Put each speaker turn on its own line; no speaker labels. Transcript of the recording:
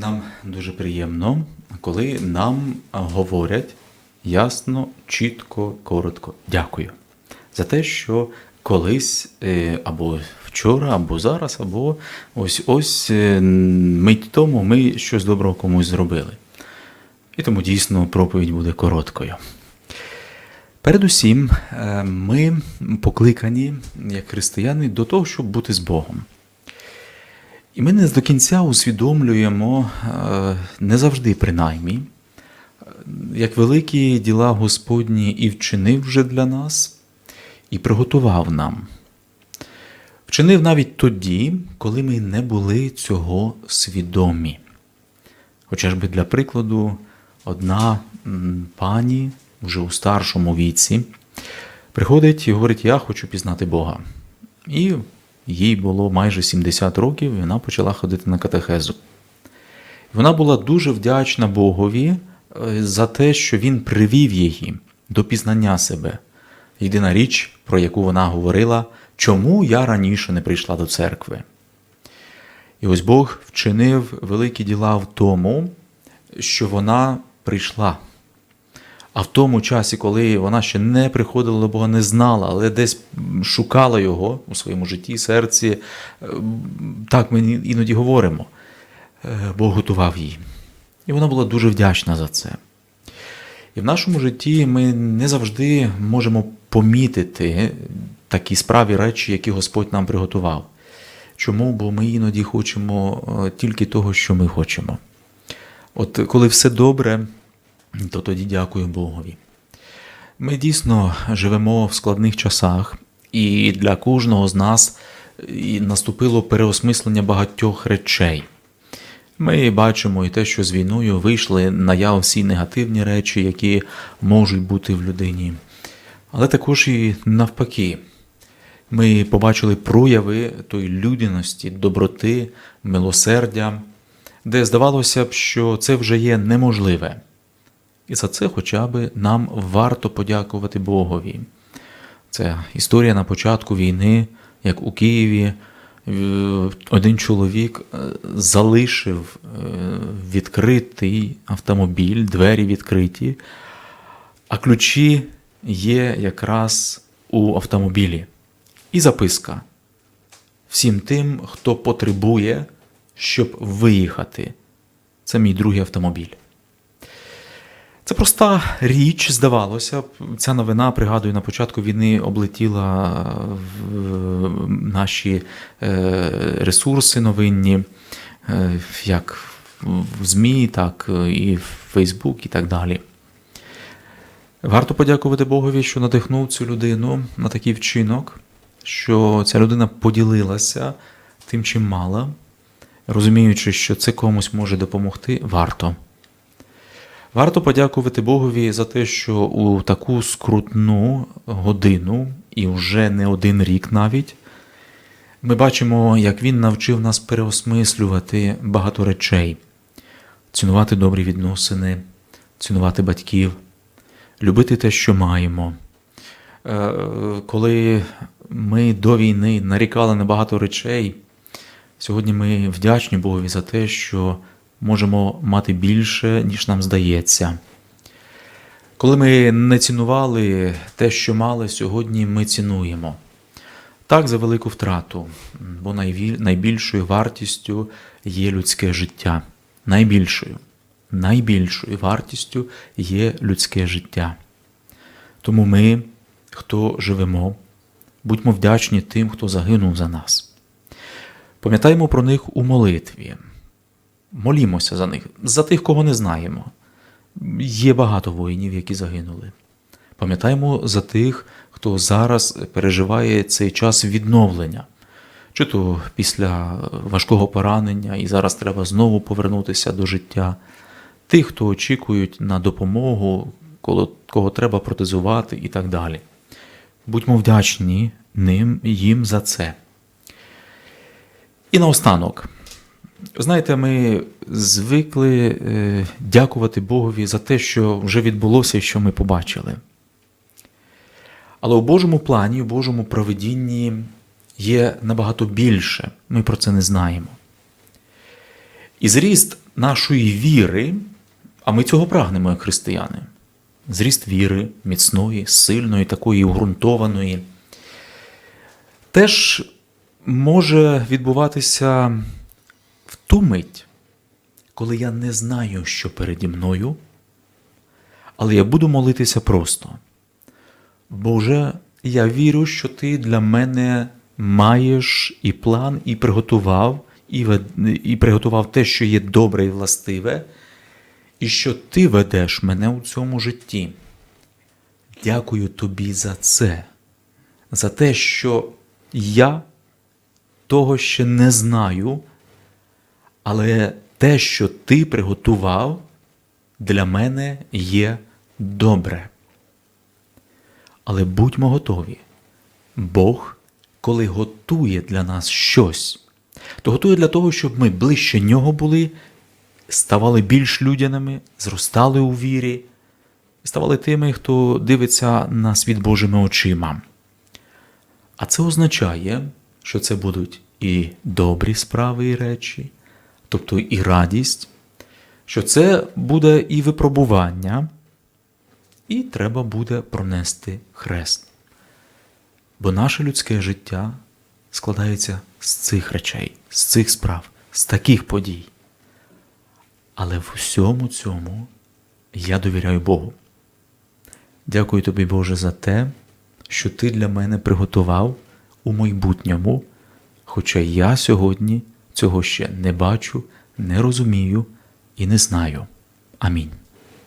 Нам дуже приємно, коли нам говорять ясно, чітко, коротко. Дякую за те, що колись е, або вчора, або зараз, або ось ось е, мить тому ми щось доброго комусь зробили. І тому дійсно проповідь буде короткою. Передусім, е, ми покликані, як християни, до того, щоб бути з Богом. І ми не до кінця усвідомлюємо, е, не завжди принаймні, як великі діла Господні і вчинив вже для нас, і приготував нам. Вчинив навіть тоді, коли ми не були цього свідомі. Хоча ж би для прикладу, одна пані вже у старшому віці приходить і говорить: Я хочу пізнати Бога. І їй було майже 70 років, і вона почала ходити на катехезу. Вона була дуже вдячна Богові е, за те, що він привів її до пізнання себе. Єдина річ, про яку вона говорила, чому я раніше не прийшла до церкви. І ось Бог вчинив великі діла в тому, що вона прийшла. А в тому часі, коли вона ще не приходила до Бога, не знала, але десь шукала його у своєму житті, серці, е, так ми іноді говоримо, е, Бог готував її. І вона була дуже вдячна за це. І в нашому житті ми не завжди можемо помітити такі справі речі, які Господь нам приготував. Чому? Бо ми іноді хочемо е, тільки того, що ми хочемо. От коли все добре, то тоді дякую Богові. Ми дійсно живемо в складних часах, і для кожного з нас наступило переосмислення багатьох речей. Ми бачимо і те, що з війною вийшли наяв всі негативні речі, які можуть бути в людині. Але також і навпаки. Ми побачили прояви тої людяності, доброти, милосердя, де здавалося б, що це вже є неможливе. І за це хоча б нам варто подякувати Богові. Це історія на початку війни, як у Києві е, один чоловік е, залишив е, відкритий автомобіль, двері відкриті, а ключі є якраз у автомобілі. І записка всім тим, хто потребує, щоб виїхати. Це мій другий автомобіль. Проста річ, здавалося. Ця новина, пригадую, на початку війни облетіла в наші е, ресурси новинні, е, як в ЗМІ, так і в Фейсбук, і так далі. Варто подякувати Богові, що надихнув цю людину на такий вчинок, що ця людина поділилася тим, чим мала, розуміючи, що це комусь може допомогти, варто. Варто подякувати Богові за те, що у таку скрутну годину, і вже не один рік навіть, ми бачимо, як він навчив нас переосмислювати багато речей, цінувати добрі відносини, цінувати батьків, любити те, що маємо. Е, Коли ми до війни нарікали на багато речей, сьогодні ми вдячні Богові за те, що можемо мати більше, ніж нам здається. Коли ми не цінували те, що мали, сьогодні ми цінуємо. Так за велику втрату, бо найбільшою вартістю є людське життя. Найбільшою, найбільшою вартістю є людське життя. Тому ми, хто живемо, будьмо вдячні тим, хто загинув за нас. Пам'ятаємо про них у молитві. Молімося за них, за тих, кого не знаємо. Є багато воїнів, які загинули. Пам'ятаємо за тих, хто зараз переживає цей час відновлення, чи то після важкого поранення, і зараз треба знову повернутися до життя, тих, хто очікують на допомогу, кого треба протезувати і так далі. Будьмо вдячні ним їм за це. І наостанок. Знаєте, ми звикли е, дякувати Богові за те, що вже відбулося і що ми побачили. Але у Божому плані, у Божому проведінні є набагато більше. Ми про це не знаємо. І зріст нашої віри, а ми цього прагнемо, як християни. Зріст віри, міцної, сильної, такої угрунтованої, теж може відбуватися в ту мить, коли я не знаю, що переді мною, але я буду молитися просто. Боже, я вірю, що ти для мене маєш і план, і приготував, і, вед- і приготував те, що є добре і властиве, і що ти ведеш мене у цьому житті. Дякую тобі за це, за те, що я того ще не знаю, але те, що ти приготував, для мене є добре. Але будьмо готові. Бог, коли готує для нас щось, то готує для того, щоб ми ближче нього були, ставали більш людяними, зростали у вірі, ставали тими, хто дивиться на світ Божими очима. А це означає, що це будуть і добрі справи і речі, тобто і радість, що це буде і випробування, і треба буде пронести хрест. Бо наше людське життя складається з цих речей, з цих справ, з таких подій. Але в усьому цьому я довіряю Богу. Дякую тобі, Боже, за те, що ти для мене приготував у майбутньому, хоча я сьогодні цього ще не бачу, не розумію і не знаю. Амінь.